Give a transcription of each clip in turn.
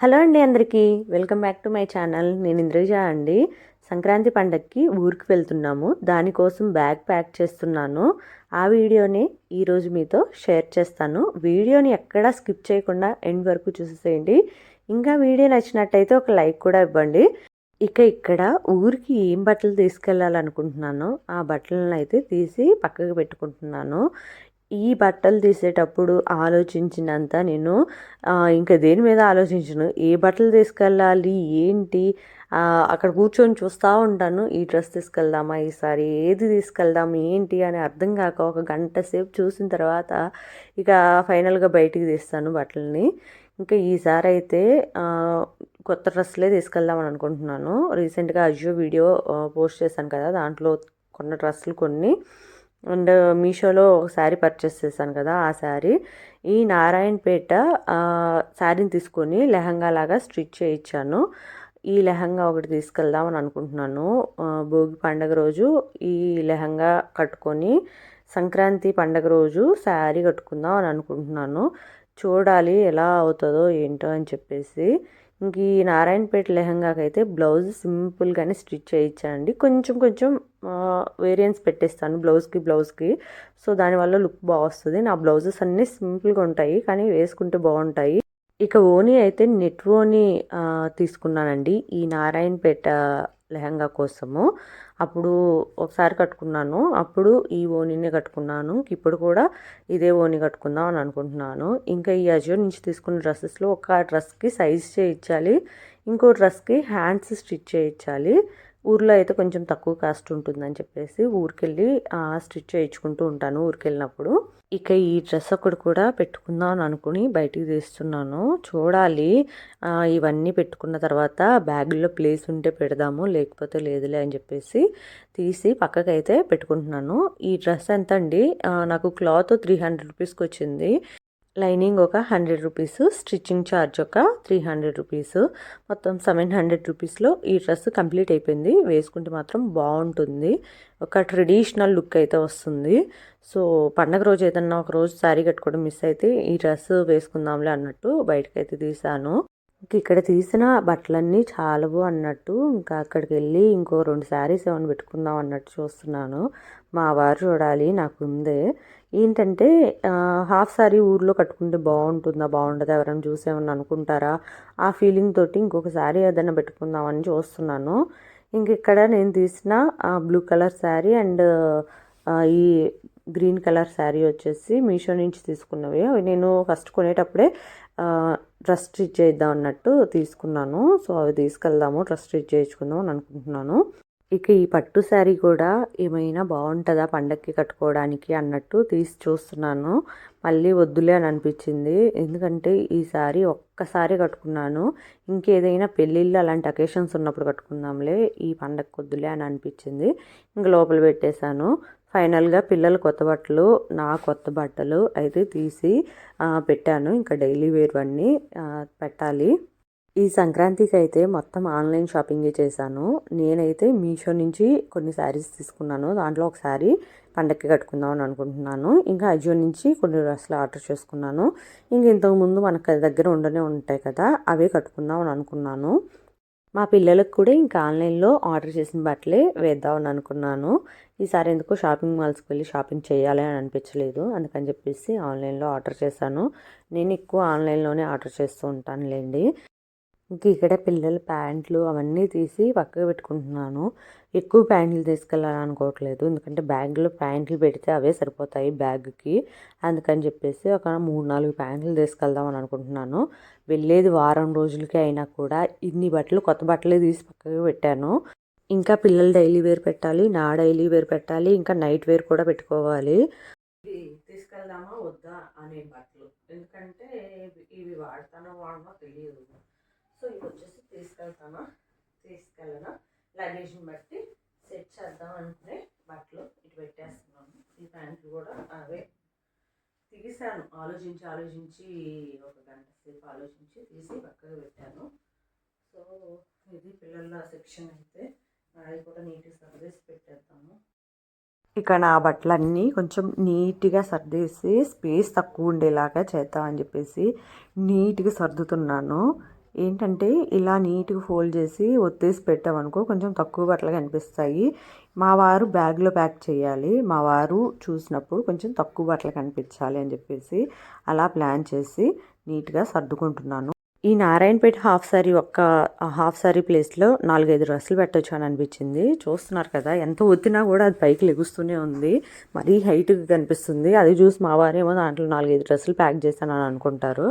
Hello అండి అందరికీ. Welcome back to my channel. నేను ఇంద్రజ అండి. సంక్రాంతి పండగకి ఊరికి వెళ్తున్నాము. దానికోసం బ్యాగ్ ప్యాక్ చేస్తున్నాను. ఆ వీడియోని ఈరోజు మీతో షేర్ చేస్తాను. వీడియోని ఎక్కడా స్కిప్ చేయకుండా ఎండ్ వరకు చూసేసేయండి. ఇంకా వీడియో నచ్చినట్టయితే ఒక లైక్ కూడా ఇవ్వండి. ఇక ఇక్కడ ఊరికి ఏం బట్టలు తీసుకెళ్ళాలనుకుంటున్నానో ఆ బట్టలను అయితే తీసి పక్కకు పెట్టుకుంటున్నాను. ఈ బట్టలు తీసేటప్పుడు ఆలోచించినంత నేను ఇంకా దేని మీద ఆలోచించను? ఏ బట్టలు తీసుకెళ్ళాలి? ఏంటి? అక్కడ కూర్చొని చూస్తూ ఉంటాను. ఈ డ్రెస్ తీసుకెళ్దామా? ఈసారి ఏది తీసుకెళ్దాం? ఏంటి? అని అర్థం కాక ఒక గంట సేపు చూసిన తర్వాత ఇక ఫైనల్గా బయటికి తీస్తాను బట్టలని. ఇంకా ఈసారి అయితే కొత్త డ్రెస్లే తీసుకెళ్దామని అనుకుంటున్నాను. రీసెంట్గా అజియో వీడియో పోస్ట్ చేశాను కదా దాంట్లో కొన్న డ్రెస్సులు కొన్ని. అండ్ మీషోలో ఒక శారీ పర్చేస్ చేశాను కదా ఆ శారీ. ఈ నారాయణపేట శారీని తీసుకొని లెహంగా లాగా స్టిచ్ చేయించాను. ఈ లెహంగా ఒకటి తీసుకెళ్దామని అనుకుంటున్నాను. భోగి పండగ రోజు ఈ లెహంగా కట్టుకొని సంక్రాంతి పండగ రోజు శారీ కట్టుకుందాం అని అనుకుంటున్నాను. చూడాలి ఎలా అవుతుందో ఏంటో అని చెప్పేసి. ఇంక ఈ నారాయణపేట లెహంగాకి అయితే బ్లౌజ్ సింపుల్గానే స్టిచ్ చేయించానండి. కొంచెం కొంచెం వేరియన్స్ పెట్టేస్తాను బ్లౌజ్కి బ్లౌజ్కి. సో దానివల్ల లుక్ బాగా వస్తుంది. నా బ్లౌజెస్ అన్నీ సింపుల్గా ఉంటాయి కానీ వేసుకుంటే బాగుంటాయి. ఇక ఓని అయితే నెట్ ఓని తీసుకున్నానండి. ఈ నారాయణపేట లెహంగా కోసము. అప్పుడు ఒకసారి కట్టుకున్నాను. అప్పుడు ఈ ఓనీనే కట్టుకున్నాను. ఇప్పుడు కూడా ఇదే ఓని కట్టుకుందాం అని అనుకుంటున్నాను. ఇంకా ఈ అజియో నుంచి తీసుకున్న డ్రెస్సెస్లో ఒక డ్రెస్కి సైజ్ చేయించాలి. ఇంకో డ్రెస్కి హ్యాండ్స్ స్టిచ్ చేయించాలి. ఊర్లో అయితే కొంచెం తక్కువ కాస్ట్ ఉంటుందని చెప్పేసి ఊరికెళ్ళి స్టిచ్ చేయించుకుంటూ ఉంటాను ఊరికెళ్ళినప్పుడు. ఇక ఈ డ్రెస్ ఒకటి కూడా పెట్టుకుందాం అని అనుకుని బయటికి తీస్తున్నాను. చూడాలి. ఇవన్నీ పెట్టుకున్న తర్వాత బ్యాగులో ప్లేస్ ఉంటే పెడదాము లేకపోతే లేదులే అని చెప్పేసి తీసి పక్కకైతే పెట్టుకుంటున్నాను. ఈ డ్రెస్ ఎంత అండి నాకు క్లాత్ త్రీ హండ్రెడ్ రూపీస్కి వచ్చింది. లైనింగ్ ఒక హండ్రెడ్ రూపీస్ స్టిచ్చింగ్ ఛార్జ్ ఒక త్రీ హండ్రెడ్ రూపీస్. మొత్తం సెవెన్ హండ్రెడ్ రూపీస్లో ఈ డ్రెస్ కంప్లీట్ అయిపోయింది. వేసుకుంటే మాత్రం బాగుంటుంది. ఒక ట్రెడిషనల్ లుక్ అయితే వస్తుంది. సో పండగ రోజు ఏదన్నా ఒక రోజు శారీ కట్టుకోవడం మిస్ అయితే ఈ డ్రెస్ వేసుకుందాంలే అన్నట్టు బయటకైతే తీసాను ఇక్కడ తీసిన బట్టలన్నీ చాలవు అన్నట్టు ఇంకా అక్కడికి వెళ్ళి ఇంకో రెండు శారీస్ ఏమైనా పెట్టుకుందాం అన్నట్టు చూస్తున్నాను. మా వారు చూడాలి నాకు ఉందే. ఏంటంటే హాఫ్ శారీ ఊర్లో కట్టుకుంటే బాగుంటుందా బాగుంటుందా ఎవరైనా చూసేమని అనుకుంటారా? ఆ ఫీలింగ్ తోటి ఇంకొక శారీ ఏదైనా పెట్టుకుందామని చూస్తున్నాను. ఇంక ఇక్కడ నేను తీసిన ఆ, బ్లూ కలర్ శారీ అండ్ ఈ గ్రీన్ కలర్ శారీ వచ్చేసి మీషో నుంచి తీసుకున్నవి. అవి నేను ఫస్ట్ కొనేటప్పుడే డ్రెస్ స్టిచ్ చేద్దాం అన్నట్టు తీసుకున్నాను. సో అవి తీసుకెళ్దాము డ్రెస్ స్టిచ్ చేయించుకుందాం అని అనుకుంటున్నాను. ఇక ఈ పట్టు శారీ కూడా ఏమైనా బాగుంటుందా పండక్కి కట్టుకోవడానికి అన్నట్టు తీసి చూస్తున్నాను. మళ్ళీ వద్దులే అని అనిపించింది. ఎందుకంటే ఈ శారీ ఒక్కసారి కట్టుకున్నాను. ఇంకేదైనా పెళ్ళిళ్ళు అలాంటి అకేషన్స్ ఉన్నప్పుడు కట్టుకుందాంలే. ఈ పండగకి వద్దులే అని అనిపించింది. ఇంక లోపల పెట్టేశాను. ఫైనల్గా పిల్లల కొత్త బట్టలు నా కొత్త బట్టలు అయితే తీసి పెట్టాను. ఇంకా డైలీ వేర్ అన్నీ పెట్టాలి. ఈ సంక్రాంతికి అయితే మొత్తం ఆన్లైన్ షాపింగే చేశాను. నేనైతే మీషో నుంచి కొన్ని శారీస్ తీసుకున్నాను. దాంట్లో ఒక శారీ పండక్కి కట్టుకుందాం అని అనుకుంటున్నాను. ఇంకా అజియో నుంచి కొన్ని డ్రెస్సులు ఆర్డర్ చేసుకున్నాను. ఇంక ఇంతకుముందు మనకు దగ్గర ఉండనే ఉంటాయి కదా అవే కట్టుకుందాం అని అనుకున్నాను. మా పిల్లలకు కూడా ఇంకా ఆన్లైన్లో ఆర్డర్ చేసిన బట్టలే వేద్దామని అనుకున్నాను. ఈసారి ఎందుకు షాపింగ్ మాల్స్కి వెళ్ళి షాపింగ్ చేయాలి అని అనిపించలేదు. అందుకని చెప్పేసి ఆన్లైన్లో ఆర్డర్ చేశాను. నేను ఎక్కువ ఆన్లైన్లోనే ఆర్డర్ చేస్తూ ఉంటానులేండి. ఇంక ఇక్కడ పిల్లల ప్యాంట్లు అవన్నీ తీసి పక్కకు పెట్టుకుంటున్నాను. ఎక్కువ ప్యాంట్లు తీసుకెళ్ళాలనుకోవట్లేదు ఎందుకంటే బ్యాగ్లో ప్యాంట్లు పెడితే అవే సరిపోతాయి బ్యాగ్కి. అందుకని చెప్పేసి ఒక మూడు నాలుగు ప్యాంట్లు తీసుకెళ్దాం అని అనుకుంటున్నాను. వెళ్ళేది వారం రోజులకి అయినా కూడా ఇన్ని బట్టలు కొత్త బట్టలే తీసి పక్కకు పెట్టాను. ఇంకా పిల్లలు డైలీ వేర్ పెట్టాలి నా డైలీ వేర్ పెట్టాలి ఇంకా నైట్ వేర్ కూడా పెట్టుకోవాలి. తీసుకెళ్దామా వద్దా అనే బట్టలు. ఎందుకంటే ఇవి వాడతానో వాడమో తెలియదు. సో ఇది వచ్చేసి తీసుకెళ్తానా. తీసుకెళ్ళనా. లగేజ్ని బట్టి సెట్ చేద్దాం అనుకునే బట్టలు ఇటు పెట్టేస్తున్నాను. ఈ ప్యాంట్లు కూడా అవే. తీసాను. ఆలోచించి ఆలోచించి ఒక గంట సేపు ఆలోచించి తీసి పక్కకు పెట్టాను. సో ఇది పిల్లల సెక్షన్ అయితే. అది కూడా నీట్గా సర్దేసి పెట్టేద్దాము. ఇక నా బట్టలన్నీ కొంచెం నీట్గా సర్దేసి స్పేస్ తక్కువ ఉండేలాగా చేద్దామని చెప్పేసి నీట్గా సర్దుతున్నాను. ఏంటంటే ఇలా నీట్గా ఫోల్డ్ చేసి ఒత్తేసి పెట్టామనుకో కొంచెం తక్కువ బట్టలు కనిపిస్తాయి. మా వారు బ్యాగ్లో ప్యాక్ చేయాలి. మా వారు చూసినప్పుడు కొంచెం తక్కువ బట్టలు కనిపించాలి అని చెప్పేసి అలా ప్లాన్ చేసి నీట్గా సర్దుకుంటున్నాను. ఈ నారాయణపేట హాఫ్ సారీ ఒక్క హాఫ్ సారీ ప్లేస్లో నాలుగైదు డ్రెస్సులు పెట్టొచ్చు అని అనిపించింది. చూస్తున్నారు కదా ఎంత ఒత్తినా కూడా అది పైకి లెగుస్తూనే ఉంది. మరీ హైట్గా కనిపిస్తుంది. అది చూసి మా వారేమో దాంట్లో నాలుగైదు డ్రెస్సులు ప్యాక్ చేశానని అనుకుంటారు.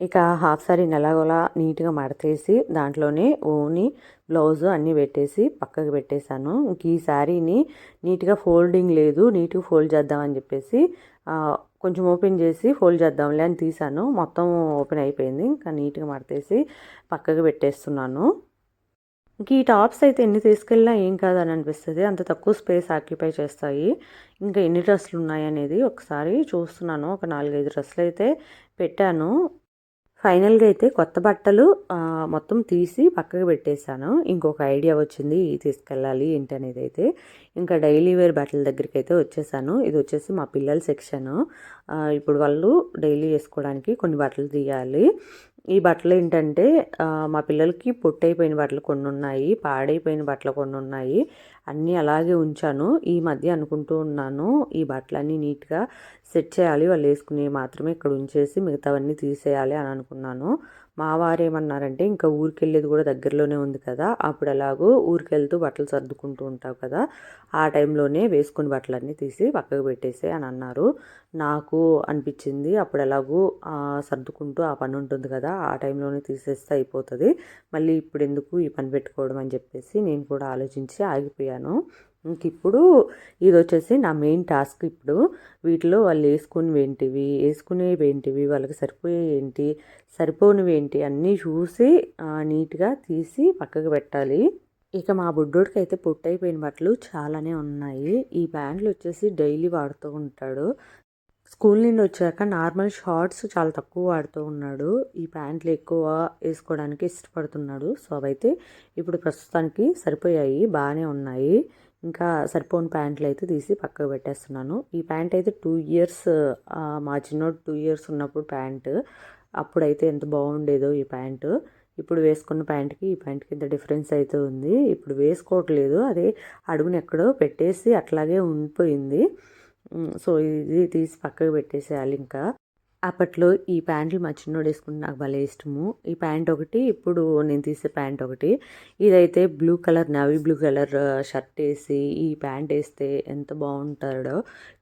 ఇక హాఫ్ సారీని ఎలాగోలా నీట్గా మడతేసి దాంట్లోనే ఓని బ్లౌజ్ అన్నీ పెట్టేసి పక్కకు పెట్టేశాను. ఇంక ఈ శారీని నీట్గా ఫోల్డింగ్ లేదు నీట్గా ఫోల్డ్ చేద్దామని చెప్పేసి కొంచెం ఓపెన్ చేసి ఫోల్డ్ చేద్దాంలే అని తీసాను మొత్తం ఓపెన్ అయిపోయింది. ఇంకా నీట్గా మడతేసి పక్కకు పెట్టేస్తున్నాను. ఇంక ఈ టాప్స్ అయితే ఎన్ని తీసుకెళ్ళినా ఏం కాదని అనిపిస్తుంది. అంత తక్కువ స్పేస్ ఆక్యుపై చేస్తాయి. ఇంకా ఎన్ని డ్రెస్సులు ఉన్నాయనేది ఒకసారి చూస్తున్నాను. ఒక నాలుగైదు డ్రెస్సులు అయితే పెట్టాను. ఫైనల్గా అయితే కొత్త బట్టలు మొత్తం తీసి పక్కకు పెట్టేశాను. ఇంకొక ఐడియా వచ్చింది తీసుకెళ్ళాలి ఏంటి అనేది అయితే. ఇంకా డైలీ వేర్ బట్టల దగ్గరికి అయితే వచ్చేసాను. ఇది వచ్చేసి మా పిల్లల సెక్షను. ఇప్పుడు వాళ్ళు డైలీ వేసుకోవడానికి కొన్ని బట్టలు తీయాలి. ఈ బట్టలు ఏంటంటే మా పిల్లలకి పొట్టైపోయిన బట్టలు కొన్ని ఉన్నాయి పాడైపోయిన బట్టలు కొన్ని ఉన్నాయి అన్నీ అలాగే ఉంచాను. ఈ మధ్య అనుకుంటూ ఉన్నాను ఈ బట్టలన్నీ నీట్గా సెట్ చేయాలి వాళ్ళు వేసుకుని మాత్రమే ఇక్కడ ఉంచేసి మిగతావన్నీ తీసేయాలి అని అనుకున్నాను. మా వారు ఏమన్నారంటే ఇంకా ఊరికి వెళ్ళేది కూడా దగ్గరలోనే ఉంది కదా అప్పుడు ఎలాగో ఊరికి వెళ్తూ బట్టలు సర్దుకుంటూ ఉంటావు కదా ఆ టైంలోనే వేసుకుని బట్టలన్నీ తీసి పక్కకు పెట్టేసే అని అన్నారు. నాకు అనిపించింది అప్పుడు ఎలాగో సర్దుకుంటూ ఆ పని ఉంటుంది కదా ఆ టైంలోనే తీసేస్తే అయిపోతుంది. మళ్ళీ ఇప్పుడు ఎందుకు ఈ పని పెట్టుకోవడం అని చెప్పేసి నేను కూడా ఆలోచించి ఆగిపోయాను. ఇంక ఇప్పుడు ఇది వచ్చేసి నా మెయిన్ టాస్క్ ఇప్పుడు. వీటిలో వాళ్ళు వేసుకుని ఏంటివి వేసుకునేవి ఏంటివి వాళ్ళకి సరిపోయే ఏంటి సరిపోనివి ఏంటి అన్నీ చూసి నీట్గా తీసి పక్కకు పెట్టాలి. ఇక మా బుడ్డోడికి అయితే పొట్టయిపోయిన బట్టలు చాలానే ఉన్నాయి. ఈ ప్యాంట్లు వచ్చేసి డైలీ వాడుతూ ఉంటాడు. స్కూల్ నుండి వచ్చాక నార్మల్ షార్ట్స్ చాలా తక్కువ వాడుతూ ఉన్నాడు. ఈ ప్యాంట్లు ఎక్కువ వేసుకోవడానికి ఇష్టపడుతున్నాడు. సో అవైతే ఇప్పుడు ప్రస్తుతానికి సరిపోయాయి. బాగానే ఉన్నాయి. ఇంకా సరిపోని ప్యాంట్లు అయితే తీసి పక్కకు పెట్టేస్తున్నాను. ఈ ప్యాంట్ అయితే టూ ఇయర్స్ మా చిన్నోడు టూ ఇయర్స్ ఉన్నప్పుడు ప్యాంటు. అప్పుడైతే ఎంత బాగుండేదో ఈ ప్యాంటు. ఇప్పుడు వేసుకున్న ప్యాంట్కి ఈ ప్యాంట్కి ఇంత డిఫరెన్స్ అయితే ఉంది. ఇప్పుడు వేసుకోవట్లేదు. అదే అడుగుని ఎక్కడో పెట్టేసి అట్లాగే ఉండిపోయింది. సో ఇది తీసి పక్కకు పెట్టేసేయాలి ఇంకా. అప్పట్లో ఈ ప్యాంట్లు మా చిన్నోడు వేసుకుంటే నాకు భలే ఇష్టము. ఈ ప్యాంట్ ఒకటి ఇప్పుడు నేను తీసే ప్యాంట్ ఒకటి. ఇదైతే blue colour navy blue colour shirt వేసి ఈ ప్యాంట్ వేస్తే ఎంత బాగుంటాడో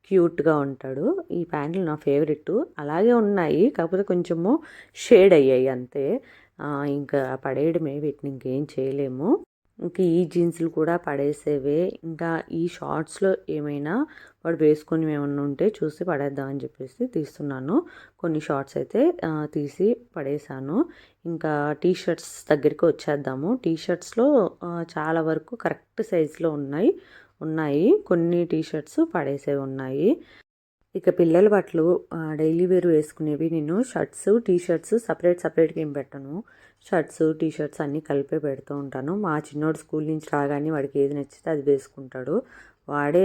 క్యూట్గా ఉంటాడు. ఈ ప్యాంట్లు నా ఫేవరెట్. అలాగే ఉన్నాయి కాకపోతే కొంచెము షేడ్ అయ్యాయి అంతే. ఇంకా పడేయడమే వీటిని ఇంకేం చేయలేము. ఇంకా ఈ జీన్స్లు కూడా పడేసేవే. ఇంకా ఈ షార్ట్స్లో ఏమైనా వాడు వేసుకొని ఏమన్నా ఉంటే చూసి పడేద్దామని చెప్పేసి తీస్తున్నాను. కొన్ని షార్ట్స్ అయితే తీసి పడేసాను ఇంకా టీ షర్ట్స్ దగ్గరికి వచ్చేద్దాము. టీ షర్ట్స్లో చాలా వరకు కరెక్ట్ సైజులో ఉన్నాయి. ఉన్నాయి. కొన్ని టీ షర్ట్స్ పడేసేవి ఉన్నాయి. ఇక పిల్లల బట్టలు డైలీ వేర్ వేసుకునేవి నేను. షర్ట్స్ టీ షర్ట్స్ సపరేట్ సపరేట్గా ఏం పెట్టను. షర్ట్స్ టీ షర్ట్స్ అన్నీ కలిపే పెడుతూ ఉంటాను. మా చిన్నోడు స్కూల్ నుంచి రాగానే వాడికి ఏది నచ్చితే అది వేసుకుంటాడు. వాడే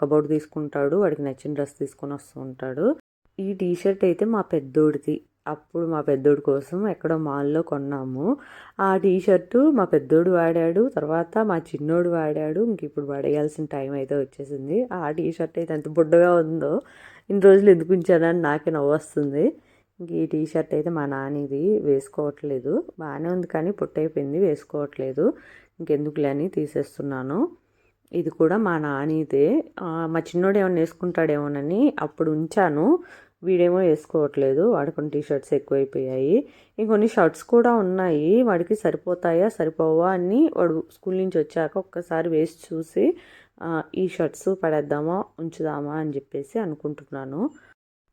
కబోర్డ్ తీసుకుంటాడు. వాడికి నచ్చిన డ్రెస్ తీసుకొని వస్తూ ఉంటాడు. ఈ టీ షర్ట్ అయితే మా పెద్దోడిది. అప్పుడు మా పెద్దోడు కోసం ఎక్కడో మాల్లో కొన్నాము. ఆ టీషర్టు మా పెద్దోడు వాడాడు తర్వాత మా చిన్నోడు వాడాడు. ఇంక ఇప్పుడు పడేయాల్సిన టైం అయితే వచ్చేసింది. ఆ టీషర్ట్ అయితే ఎంత బుడ్డగా ఉందో ఇన్ని రోజులు ఎందుకు ఉంచానని నాకే నవ్వు వస్తుంది. ఇంక ఈ టీషర్ట్ అయితే మా నాన్నది వేసుకోవట్లేదు. బాగానే ఉంది కానీ పొట్టయిపోయింది వేసుకోవట్లేదు. ఇంకెందుకులే అని తీసేస్తున్నాను. ఇది కూడా మా నానిదే. మా చిన్నోడు ఏమైనా వేసుకుంటాడేమోనని అప్పుడు ఉంచాను. వీడేమో వేసుకోవట్లేదు. వాడుకున్న టీ షర్ట్స్ ఎక్కువైపోయాయి. ఇంకొన్ని షర్ట్స్ కూడా ఉన్నాయి. వాడికి సరిపోతాయా సరిపోవా అని వాడు స్కూల్ నుంచి వచ్చాక ఒక్కసారి వేసి చూసి ఈ షర్ట్స్ పడేద్దామా ఉంచుదామా అని చెప్పేసి అనుకుంటున్నాను.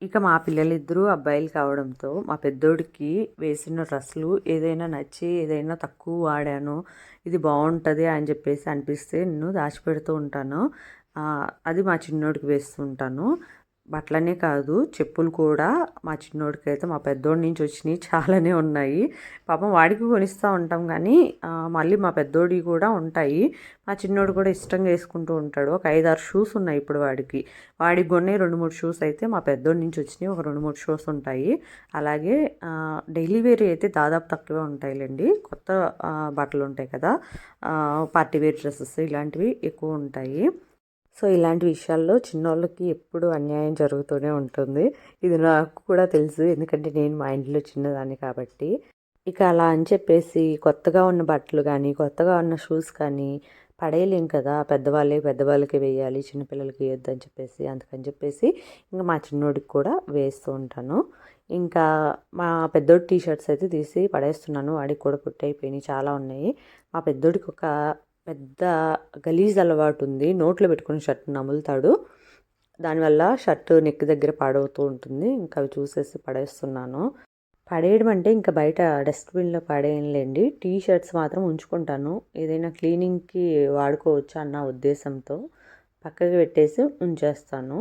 ఇక మా పిల్లలిద్దరూ అబ్బాయిలు కావడంతో మా పెద్దోడికి వేసిన డ్రెస్సులు ఏదైనా నచ్చి ఏదైనా తక్కువ వాడాను ఇది బాగుంటుంది అని చెప్పేసి అనిపిస్తే నేను దాచిపెడుతూ ఉంటాను. అది మా చిన్నోడికి వేస్తూ ఉంటాను. బట్టలనే కాదు. చెప్పులు కూడా మా చిన్నోడికి అయితే మా పెద్దోడి నుంచి వచ్చినాయి చాలానే ఉన్నాయి. పాపం వాడికి కొనిస్తూ ఉంటాం కానీ మళ్ళీ మా పెద్దోడి కూడా ఉంటాయి. మా చిన్నోడు కూడా ఇష్టంగా వేసుకుంటూ ఉంటాడు. ఒక ఐదు ఆరు షూస్ ఉన్నాయి ఇప్పుడు వాడికి. వాడికి కొన్ని రెండు మూడు షూస్ అయితే మా పెద్దోడి నుంచి వచ్చినాయి ఒక రెండు మూడు షూస్ ఉంటాయి. అలాగే డైలీ వేర్ అయితే దాదాపు తక్కువే ఉంటాయిలేండి. కొత్త బట్టలు ఉంటాయి కదా పార్టీ వేర్ డ్రెస్సెస్ ఇలాంటివి ఎక్కువ ఉంటాయి. సో ఇలాంటి విషయాల్లో చిన్నోళ్ళకి ఎప్పుడు అన్యాయం జరుగుతూనే ఉంటుంది. ఇది నాకు కూడా తెలుసు. ఎందుకంటే నేను మా ఇంట్లో చిన్నదాన్ని కాబట్టి. ఇక అలా అని చెప్పేసి కొత్తగా ఉన్న బట్టలు కానీ కొత్తగా ఉన్న షూస్ కానీ పడేయలేం కదా. పెద్దవాళ్ళే పెద్దవాళ్ళకి వేయాలి చిన్నపిల్లలకి వేయద్దు అని చెప్పేసి అందుకని చెప్పేసి ఇంకా మా చిన్నోడికి కూడా వేస్తూ ఉంటాను. ఇంకా మా పెద్దోడి టీ షర్ట్స్ అయితే తీసి పడేస్తున్నాను. వాడికి కూడా పుట్టయిపోయినాయి చాలా ఉన్నాయి. మా పెద్దోడికి ఒక పెద్ద గలీజ్ అలవాటు ఉంది. నోట్లో పెట్టుకుని షర్ట్ నములుతాడు. దానివల్ల షర్ట్ నెక్ దగ్గర పాడవుతూ ఉంటుంది. ఇంకా అవి చూసేసి పడేస్తున్నాను. పడేయడం అంటే ఇంకా బయట డస్ట్బిన్లో పడేయంలేండి టీ షర్ట్స్ మాత్రం ఉంచుకుంటాను. ఏదైనా క్లీనింగ్కి వాడుకోవచ్చు అన్న ఉద్దేశంతో పక్కకి పెట్టేసి ఉంచేస్తాను.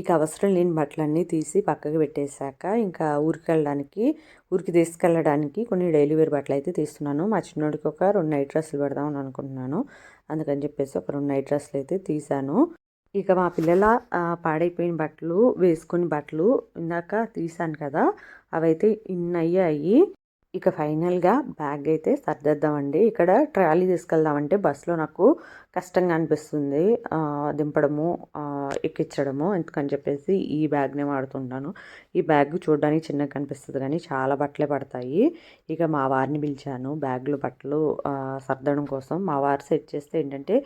ఇక అవసరం లేని బట్టలన్నీ తీసి పక్కకు పెట్టేశాక ఇంకా ఊరికి వెళ్ళడానికి ఊరికి తీసుకెళ్ళడానికి కొన్ని డైలీ వేర్ బట్టలు అయితే తీస్తున్నాను. మా చిన్నోడికి ఒక రెండు నైట్ డ్రెస్సులు పెడదామని అనుకుంటున్నాను. అందుకని చెప్పేసి ఒక రెండు నైట్ డ్రెస్సులు అయితే తీసాను ఇక మా పిల్లల పాడైపోయిన బట్టలు వేసుకుని బట్టలు ఇందాక తీసాను కదా అవైతే ఇన్ని అయ్యాయి ఇక ఫైనల్గా బ్యాగ్ అయితే సర్దేద్దామండి. ఇక్కడ ట్రాలీ తీసుకెళ్దామంటే బస్సులో నాకు కష్టంగా అనిపిస్తుంది. దింపడము ఎక్కించడము. ఎందుకని చెప్పేసి ఈ బ్యాగ్నే వాడుతుంటాను. ఈ బ్యాగ్ చూడడానికి చిన్నగా కనిపిస్తుంది కానీ చాలా బట్టలే పడతాయి. ఇక మా వారిని పిలిచాను. బ్యాగ్లో బట్టలు సర్దడం కోసం మా వారు సెట్ చేస్తే ఏంటంటే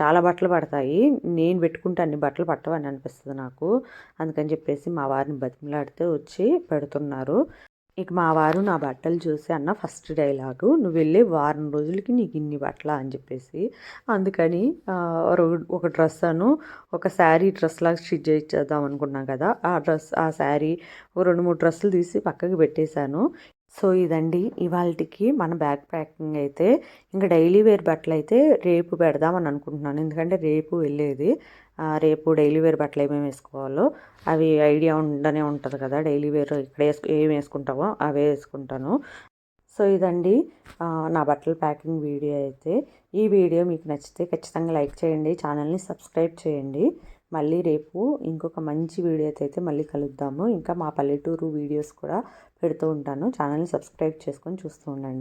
చాలా బట్టలు పడతాయి. నేను పెట్టుకుంటే అన్ని బట్టలు పట్టవని అనిపిస్తుంది నాకు. అందుకని చెప్పేసి మా వారిని బతిమలాడితే వచ్చి పెడుతున్నారు. ఇక మా వారు నా బట్టలు చూసి అన్న ఫస్ట్ డైలాగు నువ్వు వెళ్ళే వారం రోజులకి నీకు ఇన్ని బట్టల? అని చెప్పేసి అందుకని ఒక డ్రెస్ అను ఒక శారీ డ్రెస్ లాగా స్టిచ్ చేద్దాం అనుకున్నాం కదా ఆ డ్రెస్ ఆ శారీ ఒక రెండు మూడు డ్రెస్సులు తీసి పక్కకి పెట్టేశాను. సో ఇదండి. ఇవాళకి మన బ్యాగ్ ప్యాకింగ్ అయితే ఇంకా డైలీ వేర్ బట్టలు అయితే రేపు పెడదామని అనుకుంటున్నాను. ఎందుకంటే రేపు వెళ్ళేది రేపు డైలీ వేర్ బట్టలు ఏమేమి వేసుకోవాలో అవి ఐడియా ఉండనే ఉంటుంది కదా డైలీ వేర్ ఇక్కడ వేసుకు ఏం వేసుకుంటామో అవే వేసుకుంటాను. సో ఇదండి. నా బట్టల ప్యాకింగ్ వీడియో అయితే. ఈ వీడియో మీకు నచ్చితే ఖచ్చితంగా లైక్ చేయండి ఛానల్ని సబ్స్క్రైబ్ చేయండి. మళ్ళీ రేపు ఇంకొక మంచి వీడియో అయితే మళ్ళీ కలుద్దాము. ఇంకా మా పల్లెటూరు వీడియోస్ కూడా పెడుతూ ఉంటాను. ఛానల్ని సబ్స్క్రైబ్ చేసుకొని చూస్తూ ఉండండి.